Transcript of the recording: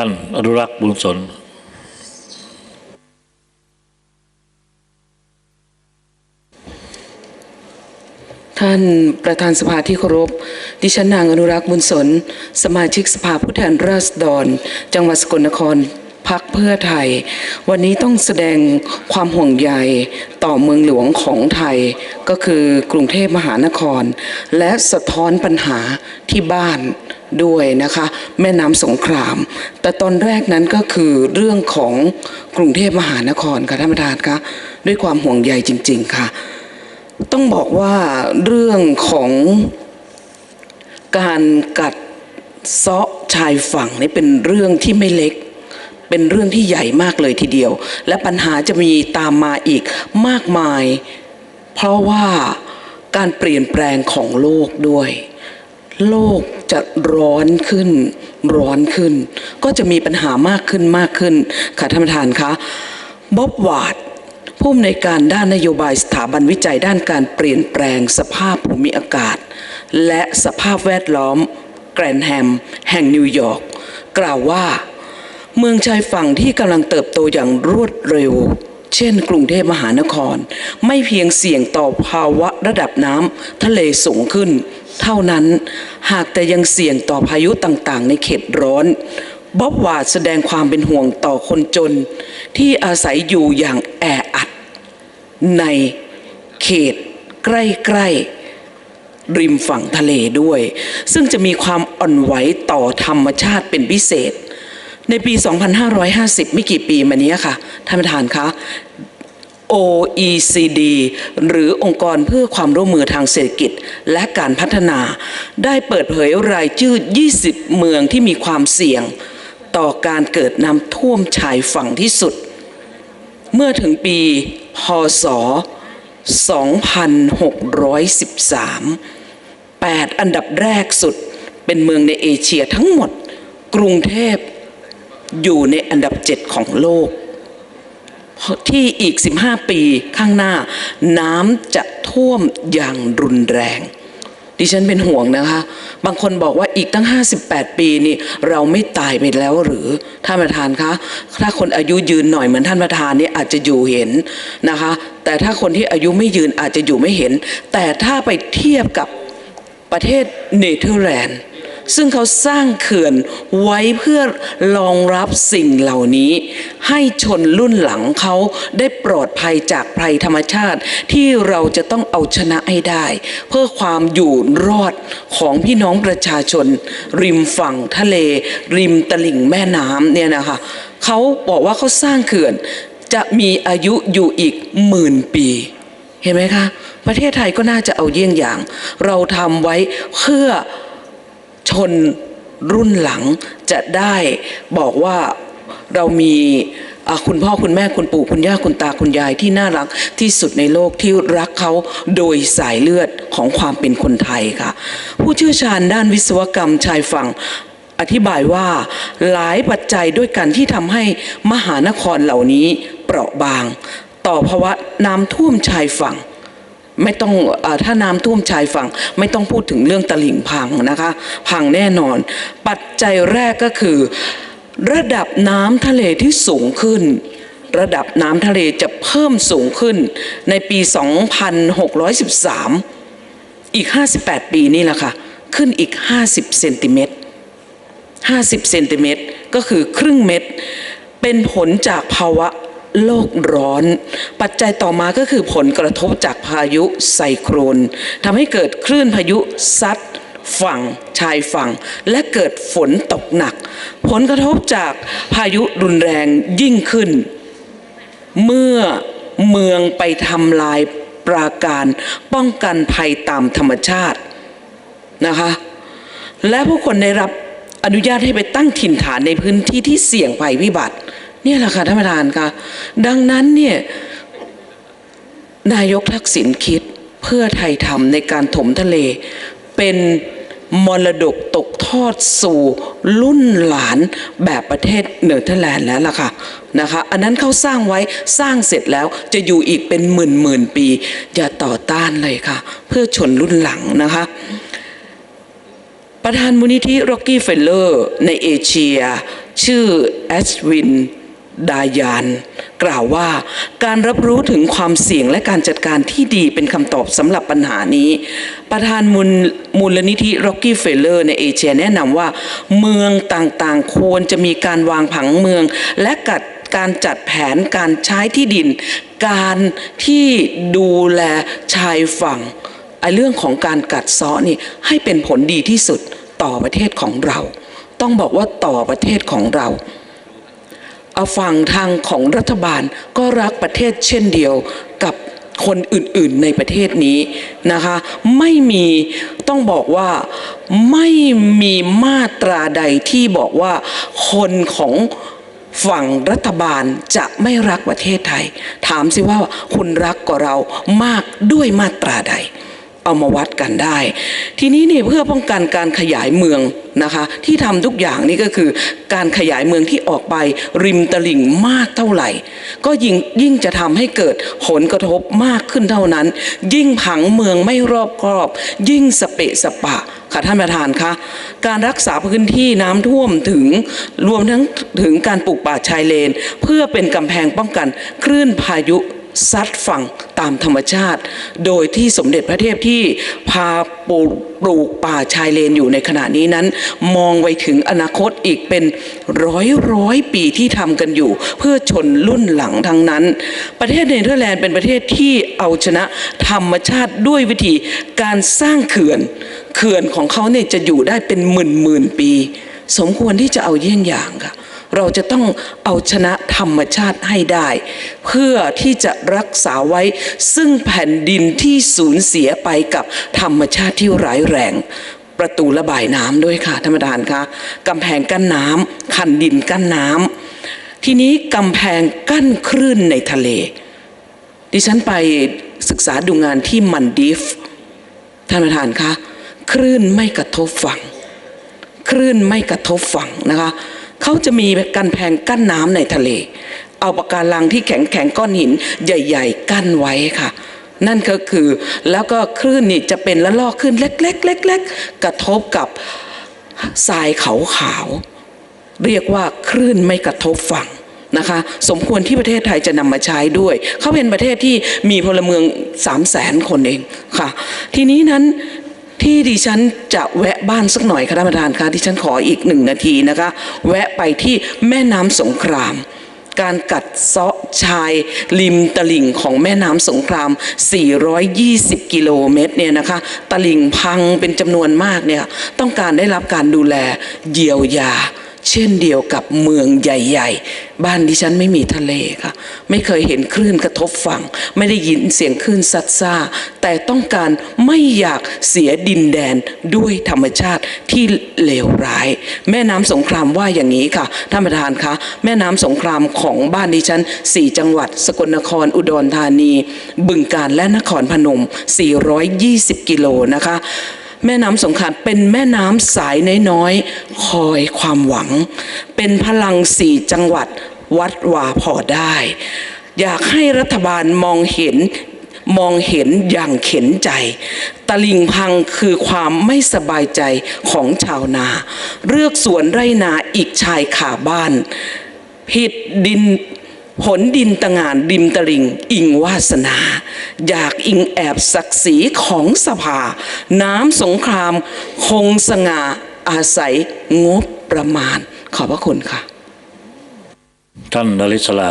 ท่านอนุรักษ์บุญสนท่านประธานสภาที่เคารพ ดิฉันนางอนุรักษ์บุญสน สมาชิกสภาผู้แทนราษฎร จังหวัดสกลนครพักเพื่อไทย วันนี้ต้องแสดงความห่วงใยต่อเมืองหลวงของไทย ก็คือกรุงเทพมหานคร และสะท้อนปัญหาที่บ้าน ด้วยนะคะแม่น้ำสงคราม แต่ตอนแรกนั้นก็คือเรื่องของกรุงเทพมหานครค่ะท่านประธานคะด้วยความห่วงใยจริง ๆ ค่ะ ต้องบอกว่าเรื่องของการกัดเซาะชายฝั่งนี่เป็นเรื่องที่ไม่เล็ก เป็นเรื่องที่ใหญ่มากเลยทีเดียว และปัญหาจะมีตามมาอีกมากมาย เพราะว่าการเปลี่ยนแปลงของโลกด้วย โลกจะร้อนขึ้น ร้อนขึ้น ก็จะมีปัญหามากขึ้นมากขึ้น ค่ะท่านประธานคะบ๊อบวาดผู้อำนวยการด้านนโยบายสถาบันวิจัยด้านการเปลี่ยนแปลงสภาพภูมิอากาศ และสภาพแวดล้อม แกรนแฮม แห่งนิวยอร์กกล่าวว่า เมืองชายฝั่งที่กำลังเติบโตอย่างรวดเร็ว เช่นกรุงเทพมหานคร ไม่เพียงเสี่ยงต่อภาวะระดับน้ำทะเลสูงขึ้น เท่านั้นหากแต่ยังเสี่ยงต่อพายุต่างๆ ในเขตร้อนบ๊อบวาดแสดงความเป็นห่วงต่อคนจน ที่อาศัยอยู่อย่างแออัด ในเขตใกล้ๆ ริมฝั่งทะเลด้วย ซึ่งจะมีความอ่อนไหวต่อธรรมชาติเป็นพิเศษ ในปี 2550 ไม่กี่ปีมานี้ค่ะ ท่านประธานคะ OECD หรือองค์กรเพื่อความร่วมมือทางเศรษฐกิจและการพัฒนา ได้เปิดเผยรายชื่อ 20 เมืองที่มีความเสี่ยง ต่อการเกิดน้ำท่วมชายฝั่งที่สุด เมื่อถึงปี พศ 2613 8 อันดับแรกสุดเป็นเมืองในเอเชียทั้งหมด กรุงเทพอยู่ในอันดับ 7 ของโลก ที่อีก 15 ปีข้างหน้า น้ำจะท่วมอย่างรุนแรง ดิฉันเป็นห่วงนะคะ บางคนบอกว่าอีกตั้ง 58 ปีนี่เราไม่ตายไปแล้วหรือท่านประธานคะ ถ้าคนอายุยืนหน่อยเหมือนท่านประธานนี่อาจจะอยู่เห็นนะคะ แต่ถ้าคนที่อายุไม่ยืนอาจจะอยู่ไม่เห็น แต่ถ้าไปเทียบกับประเทศเนเธอร์แลนด์ ซึ่งเขาสร้างเขื่อนไว้เพื่อรองรับสิ่งเหล่านี้ ให้ชนรุ่นหลังเขาได้ปลอดภัยจากภัยธรรมชาติ ที่เราจะต้องเอาชนะให้ได้ เพื่อความอยู่รอดของพี่น้องประชาชน ริมฝั่งทะเล ริมตลิ่งแม่น้ำเนี่ยนะคะเขาบอกว่าเขาสร้างเขื่อนจะมีอายุอยู่อีกหมื่นปี เห็นไหมคะ ประเทศไทยก็น่าจะเอาเยี่ยงอย่าง เราทำไว้เพื่อ ชนรุ่นหลังจะได้บอกว่าเรามีคุณพ่อคุณแม่คุณปู่คุณย่าคุณตาคุณยายที่น่ารักที่สุดในโลกที่รักเขาโดยสายเลือดของความเป็นคนไทยค่ะ ผู้เชี่ยวชาญด้านวิศวกรรมชายฝั่งอธิบายว่าหลายปัจจัยด้วยกันที่ทำให้มหานครเหล่านี้เปราะบาง ต่อภาวะน้ำท่วมชายฝั่ง ไม่ต้องอถ้าน้ำท่วมชายฝั่งไม่ต้องพูดถึงเรื่องตลิ่งพังนะคะ พังแน่นอน ปัจจัยแรกก็คือ ระดับน้ำทะเลที่สูงขึ้น ระดับน้ำทะเลจะเพิ่มสูงขึ้นในปี 2613 อีก 58 ปีนี่แหละค่ะ ขึ้นอีก 50เซนติเมตร50เซนติเมตรก็คือครึ่งเม็ดเป็นผลจากภาวะ โลกร้อน ปัจจัยต่อมาก็คือผลกระทบจากพายุไซโครนทำให้เกิดคลื่นพายุซัดฝั่งชายฝั่ง และเกิดฝนตกหนัก ผลกระทบจากพายุรุนแรงยิ่งขึ้น เมื่อเมืองไปทำลายปราการป้องกันภัยตามธรรมชาตินะคะ และผู้คนได้รับอนุญาตให้ไปตั้งถิ่นฐานในพื้นที่ที่เสี่ยงภัยพิบัติ เนี่ยแหละค่ะท่านประธานค่ะดังนั้นเนี่ยนายกทักษิณคิดเพื่อไทยทำในการถมทะเล เป็นมรดกตกทอดสู่รุ่นหลานแบบประเทศเนเธอร์แลนด์แล้วล่ะค่ะนะคะอันนั้นเขาสร้างไว้สร้างเสร็จแล้วจะอยู่อีกเป็นหมื่นหมื่นปี อย่าต่อต้านเลยค่ะ เพื่อชนรุ่นหลังนะคะ ประธานมูลนิธิ Rocky f e l l e r ในเอเชีย ชื่อแอชวิน ดายาน กล่าวว่าการรับรู้ถึงความเสี่ยงและการจัดการที่ดีเป็นคำตอบสำหรับปัญหานี้ ประธานมูลมูลนิธิ Rocky f e l l e r ในเอเชียแนะนำว่า เมืองต่างๆ ควรจะมีการวางผังเมือง และกัดการจัดแผนการใช้ที่ดิน การที่ดูแลชายฝั่งไอ้เรื่องของการกัดเซาะนี่ให้เป็นผลดีที่สุดต่อประเทศของเรา ต้องบอกว่าต่อประเทศของเรา ฝั่งทางของรัฐบาลก็รักประเทศเช่นเดียวกับคนอื่นๆในประเทศนี้นะคะ ไม่มีต้องบอกว่าไม่มีมาตราใดที่บอกว่าคนของฝั่งรัฐบาลจะไม่รักประเทศไทย ถามสิว่าคุณรักกว่าเรามากด้วยมาตราใด เอามาวัดกันได้ ทีนี้เนี่ยเพื่อป้องกันการขยายเมืองนะคะ ที่ทำทุกอย่างนี่ก็คือการขยายเมืองที่ออกไปริมตลิ่งมากเท่าไหร่ ก็ยิ่งยิ่งจะทำให้เกิดผลกระทบมากขึ้นเท่านั้น ยิ่งผังเมืองไม่รอบครอบ ยิ่งสเปะสปะค่ะท่านประธานคะการรักษาพื้นที่น้ำท่วมถึงรวมทั้งถึงการปลูกป่าชายเลน เพื่อเป็นกำแพงป้องกันคลื่นพายุ ซัดฝั่งตามธรรมชาติ โดยที่สมเด็จพระเทพที่พาปลูกป่าชายเลนอยู่ในขณะนี้นั้น มองไว้ถึงอนาคตอีกเป็นร้อยร้อยปีที่ทำกันอยู่ เพื่อชนรุ่นหลังทั้งนั้น ประเทศเนเธอร์แลนด์เป็นประเทศที่เอาชนะธรรมชาติด้วยวิธีการสร้างเขื่อน เขื่อนของเขาเนี่ยจะอยู่ได้เป็นหมื่นหมื่นปี สมควรที่จะเอาเยี่ยงอย่างค่ะ เราจะต้องเอาชนะธรรมชาติให้ได้ เพื่อที่จะรักษาไว้ ซึ่งแผ่นดินที่สูญเสียไปกับธรรมชาติที่ร้ายแรงประตูระบายน้ำด้วยค่ะท่านประธานคะกำแพงกั้นน้ำคันดินกั้นน้ำทีนี้กำแพงกั้นคลื่นในทะเล ดิฉันไปศึกษาดูงานที่มันดีฟท่านประธานคะคลื่นไม่กระทบฝั่งคลื่นไม่กระทบฝั่งนะคะ เขาจะมีกันแพงกั้นน้ำในทะเล เอาปะการังที่แข็งแข็งก้อนหินใหญ่ ๆ กั้นไว้ค่ะ นั่นก็คือแล้วก็คลื่นนี่จะเป็นละลอกขึ้นเล็กๆเล็กๆกระทบกับทรายขาวๆเรียกว่าคลื่นไม่กระทบฝั่งนะคะสมควรที่ประเทศไทยจะนำมาใช้ด้วย เขาเป็นประเทศที่มีพลเมือง3 0 0แสนคนเองค่ะ ทีนี้นั้น ที่ดิฉันจะแวะบ้านสักหน่อยค่ะท่านประธานคะดิฉันขออีกหนึ่งนาทีนะคะ แวะไปที่แม่น้ำสงคราม การกัดเซาะชายริมตลิ่งของแม่น้ำสงคราม 420 กิโลเมตรเนี่ยนะคะ ตลิ่งพังเป็นจำนวนมากเนี่ยต้องการได้รับการดูแลเยียวยา เช่นเดียวกับเมืองใหญ่ ๆ บ้านดิฉันไม่มีทะเลค่ะ ไม่เคยเห็นคลื่นกระทบฝั่ง ไม่ได้ยินเสียงคลื่นซัดซ่า แต่ต้องการไม่อยากเสียดินแดนด้วยธรรมชาติที่เลวร้าย แม่น้ำสงครามว่าอย่างนี้ค่ะท่านประธานคะแม่น้ำสงครามของบ้านดิฉัน4จังหวัด สกลนครอุดรธานี บึงกาฬและนครพนม 420 กิโลนะคะ แม่น้ำสงคราเป็นแม่น้ำสายน้อยๆคอยความหวัง เป็นพลังสี่จังหวัดวัดวาพอได้ อยากให้รัฐบาลมองเห็นมองเห็นอย่างเข็นใจ ตะลิงพังคือความไม่สบายใจของชาวนา เลือกสวนไรนาอีกชายขาบ้าน ผิดดิน ผลดินตะงานริมตลิง อิงวาสนา อยากอิงแอบศักดิ์ศรีของสภา น้ำสงคราม คงสง่าอาศัยงบประมาณ ขอบพระคุณค่ะ ท่านนริศรา